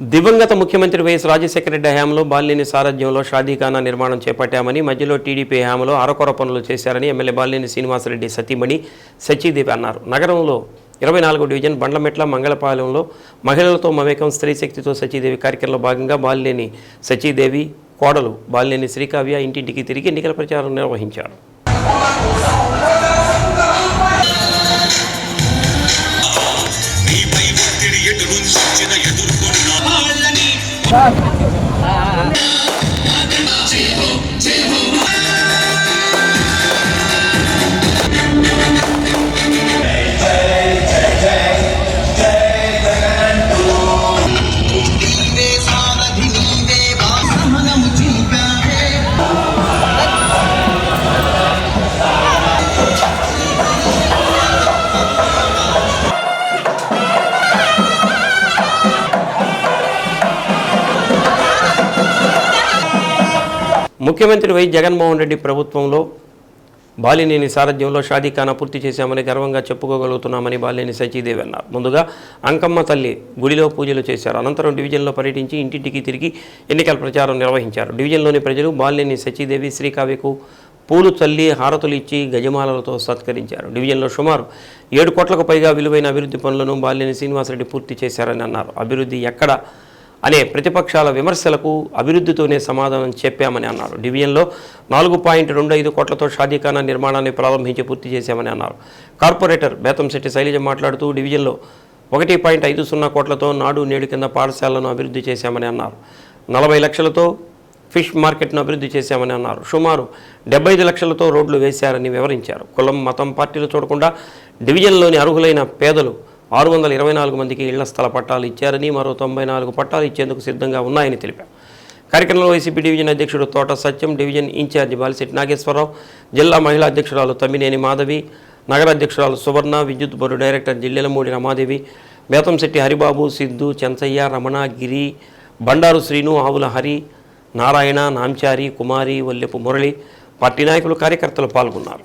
దివంగత ముఖ్యమంత్రి వైఎస్ రాజశేఖర రెడ్డి హయాంలో బాలినేని సారథ్యంలో షాదీఖానా నిర్మాణం చేపట్టామని మధ్యలో టీడీపీ హయాంలో అరకొర పనులు చేశారని ఎమ్మెల్యే బాలినేని శ్రీనివాసరెడ్డి సతీమణి సచీదేవి అన్నారు. నగరంలో ఇరవై నాలుగో డివిజన్ బండ్లమెట్ల మంగళపాలెంలో మహిళలతో మమేకం స్త్రీ శక్తితో సచీదేవి కార్యక్రమంలో భాగంగా బాలినేని సచీదేవి కోడలు బాలినేని శ్రీకావ్య ఇంటింటికి తిరిగి ఎన్నికల ప్రచారం నిర్వహించారు. ఎదురు Vâng. À. ముఖ్యమంత్రి వై జగన్మోహన్ రెడ్డి ప్రభుత్వంలో బాలినేని సారథ్యంలో షాదీఖానా పూర్తి చేశామని గర్వంగా చెప్పుకోగలుగుతున్నామని బాలినేని సచీదేవి అన్నారు. ముందుగా అంకమ్మ తల్లి గుడిలో పూజలు చేశారు. అనంతరం డివిజన్లో పర్యటించి ఇంటింటికి తిరిగి ఎన్నికల ప్రచారం నిర్వహించారు. డివిజన్లోని ప్రజలు బాలినేని సచీదేవి శ్రీకావ్యకు పూలు చల్లి హారతులు ఇచ్చి గజమాలలతో సత్కరించారు. డివిజన్లో సుమారు ఏడు కోట్లకు పైగా విలువైన అభివృద్ధి పనులను బాలినేని శ్రీనివాసరెడ్డి పూర్తి చేశారని అన్నారు. అభివృద్ధి ఎక్కడ అనే ప్రతిపక్షాల విమర్శలకు అభివృద్ధితోనే సమాధానం చెప్పామని అన్నారు. డివిజన్లో నాలుగు పాయింట్ రెండు ఐదు కోట్లతో షాదీఖానా నిర్మాణాన్ని ప్రారంభించి పూర్తి చేశామని అన్నారు. కార్పొరేటర్ బేతంశెట్టి శైలజ మాట్లాడుతూ డివిజన్లో ఒకటి పాయింట్ ఐదు సున్నా కోట్లతో నాడు నేడు కింద పాఠశాలను అభివృద్ధి చేశామని అన్నారు. నలభై లక్షలతో ఫిష్ మార్కెట్ను అభివృద్ధి చేశామని అన్నారు. సుమారు డెబ్బై ఐదు లక్షలతో రోడ్లు వేశారని వివరించారు. కులం మతం పార్టీలు చూడకుండా డివిజన్లోని అర్హులైన పేదలు ఆరు వందల ఇరవై నాలుగు మందికి ఇళ్ళ స్థల పట్టాలు ఇచ్చారని మరో తొంభై నాలుగు పట్టాలు ఇచ్చేందుకు సిద్ధంగా ఉన్నాయని తెలిపారు. కార్యక్రమంలో వైసీపీ డివిజన్ అధ్యక్షుడు తోట సత్యం డివిజన్ ఇన్ఛార్జి బాలిశెట్టి నాగేశ్వరరావు జిల్లా మహిళా అధ్యక్షురాలు తమ్మినేని మాధవి నగర అధ్యక్షురాలు సువర్ణ విద్యుత్ board director Jillelamudi Ramadevi Bethamsetti Haribabu Siddhu Chenchaiah Ramana Giri Bandaru Srinu Avula Hari Narayana Nanchari Kumari Vallepu Murali party నాయకులు కార్యకర్తలు పాల్గొన్నారు.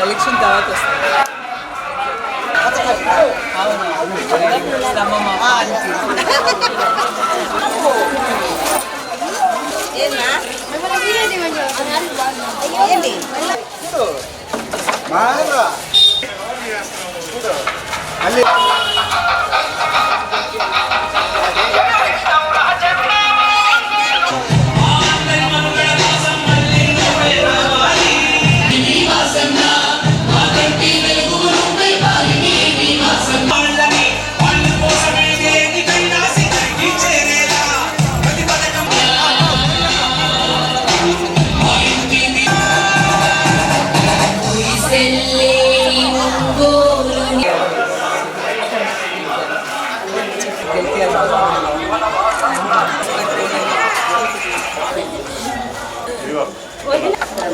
ఎలక్షన్ తర్వాత వస్తుంది మా ఏంటి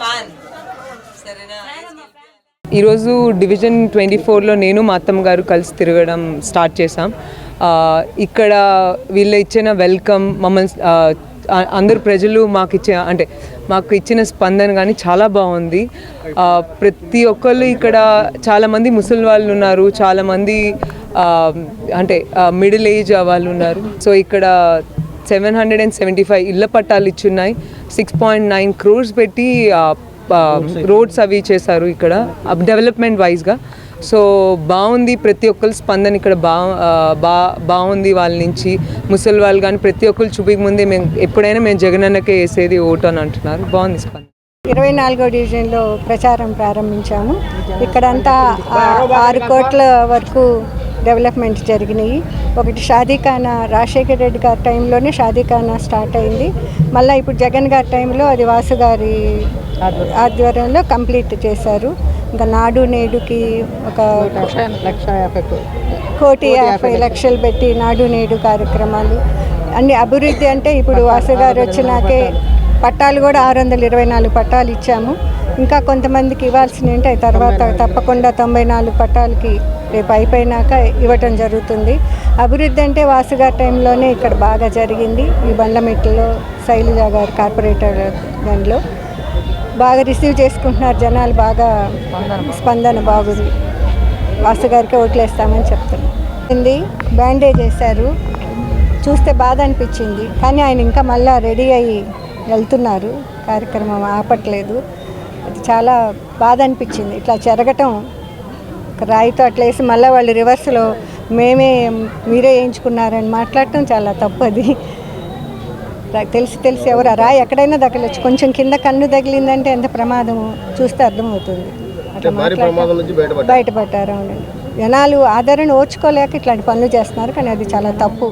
ఫ్యాన్ సరేనా? ఈరోజు డివిజన్ ట్వంటీ ఫోర్లో నేను మా అత్తమ్మ గారు కలిసి తిరగడం స్టార్ట్ చేశాం. ఇక్కడ వీళ్ళు ఇచ్చిన వెల్కమ్ మమ్మల్ని అందరు ప్రజలు మాకు ఇచ్చే అంటే మాకు ఇచ్చిన స్పందన కానీ చాలా బాగుంది. ప్రతి ఒక్కళ్ళు ఇక్కడ చాలామంది ముసలి వాళ్ళు ఉన్నారు చాలామంది అంటే మిడిల్ ఏజ్ వాళ్ళు ఉన్నారు. సో ఇక్కడ seven hundred and seventy five ఇళ్ళ పట్టాలు ఇచ్చున్నాయి. సిక్స్ పాయింట్ నైన్ క్రోర్స్ పెట్టి రోడ్స్ అవి చేశారు ఇక్కడ డెవలప్మెంట్ వైజ్గా సో బాగుంది ప్రతి ఒక్కరు స్పందన ఇక్కడ బా బా బాగుంది వాళ్ళ నుంచి. ముసలి వాళ్ళు కానీ ప్రతి ఒక్కరు చూపిక ముందే మేము ఎప్పుడైనా మేము జగనన్నకే వేసేది ఓటు అని అంటున్నారు. బాగుంది స్పందన. ఇరవై నాలుగో డివిజన్లో ప్రచారం ప్రారంభించాము. ఇక్కడంతా ఆరు కోట్ల వరకు డెవలప్మెంట్ జరిగినాయి. ఒకటి షాదీఖానా రాజశేఖర రెడ్డి గారి టైంలోనే షాదీఖానా స్టార్ట్ అయింది. మళ్ళీ ఇప్పుడు జగన్ గారి టైంలో అది వాసు గారి ఆధ్వర్యంలో కంప్లీట్ చేశారు. ఇంకా నాడు నేడుకి ఒక కోటి యాభై లక్షలు పెట్టి నాడు నేడు కార్యక్రమాలు. అన్ని అభివృద్ధి అంటే ఇప్పుడు వాసు గారు వచ్చినాకే పట్టాలు కూడా ఆరు వందల ఇరవై నాలుగు పట్టాలు ఇచ్చాము. ఇంకా కొంతమందికి ఇవ్వాల్సినవి ఉంటాయి తర్వాత తప్పకుండా తొంభై నాలుగు పట్టాలకి రేపు అయిపోయినాక ఇవ్వటం జరుగుతుంది. అభివృద్ధి అంటే వాసు గారి టైంలోనే ఇక్కడ బాగా జరిగింది. ఈ బండ్లమెట్లో శైలజ గారు కార్పొరేటర్ దానిలో బాగా రిసీవ్ చేసుకుంటున్నారు. జనాలు బాగా స్పందన. బాగుంది. వాసు గారికి ఓట్లేస్తామని చెప్తున్నాను ఉంది బ్యాండేజ్ వేశారు. చూస్తే బాధ అనిపించింది. కానీ ఆయన ఇంకా మళ్ళా రెడీ అయ్యి వెళ్తున్నారు. కార్యక్రమం ఆపట్లేదు. అది చాలా బాధ అనిపించింది. ఇట్లా జరగటం రాయితో అట్లా వేసి మళ్ళీ వాళ్ళు రివర్స్లో మేమే మీరే వేయించుకున్నారని మాట్లాడటం చాలా తప్పది. నాకు తెలిసి తెలిసి ఎవరు రాయి ఎక్కడైనా తగలచ్చు కొంచెం కింద కన్ను తగిలిందంటే ఎంత ప్రమాదం చూస్తే అర్థమవుతుంది. బయటపడ్డారు. అవునండి. జనాలు ఆదరణ ఓర్చుకోలేక ఇట్లాంటి పనులు చేస్తున్నారు కానీ అది చాలా తప్పు.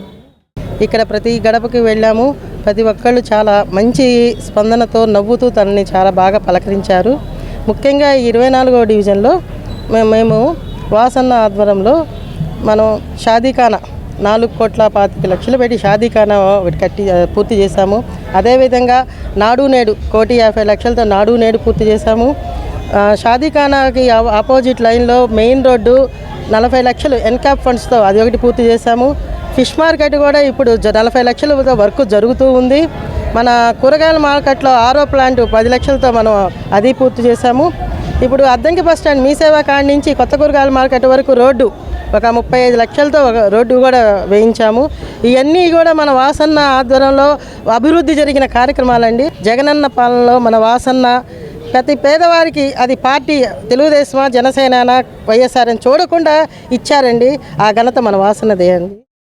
ఇక్కడ ప్రతి గడపకి వెళ్ళాము. ప్రతి ఒక్కళ్ళు చాలా మంచి స్పందనతో నవ్వుతూ తనని చాలా బాగా పలకరించారు. ముఖ్యంగా ఈ ఇరవై నాలుగవ డివిజన్లో మేము మేము వాసన్న ఆధ్వర్యంలో మనం షాదీఖానా నాలుగు కోట్ల పాతిక లక్షలు పెట్టి షాదీఖానా ఒకటి కట్టి పూర్తి చేశాము. అదేవిధంగా నాడు నేడు కోటి యాభై లక్షలతో నాడు నేడు పూర్తి చేశాము. షాదీఖానాకి ఆపోజిట్ లైన్లో మెయిన్ రోడ్డు నలభై లక్షలు ఎన్కాప్ ఫండ్స్తో అది ఒకటి పూర్తి చేశాము. ఫిష్ మార్కెట్ కూడా ఇప్పుడు జ- నలభై లక్షలతో వర్క్ జరుగుతూ ఉంది. మన కూరగాయల మార్కెట్లో ఆరో ప్లాంట్ పది లక్షలతో మనం అది పూర్తి చేశాము. ఇప్పుడు అద్దంకి బస్ స్టాండ్ మీ సేవా కాడ నుంచి కొత్త కూరగాయల మార్కెట్ వరకు రోడ్డు ఒక ముప్పై ఐదు లక్షలతో ఒక రోడ్డు కూడా వేయించాము. ఇవన్నీ కూడా మన వాసన్న ఆధ్వర్యంలో అభివృద్ధి జరిగిన కార్యక్రమాలండి. జగనన్న పాలనలో మన వాసన్న ప్రతి పేదవారికి అది పార్టీ తెలుగుదేశమా జనసేన వైఎస్ఆర్ అని చూడకుండా ఇచ్చారండి. ఆ ఘనత మన వాసనదే అండి.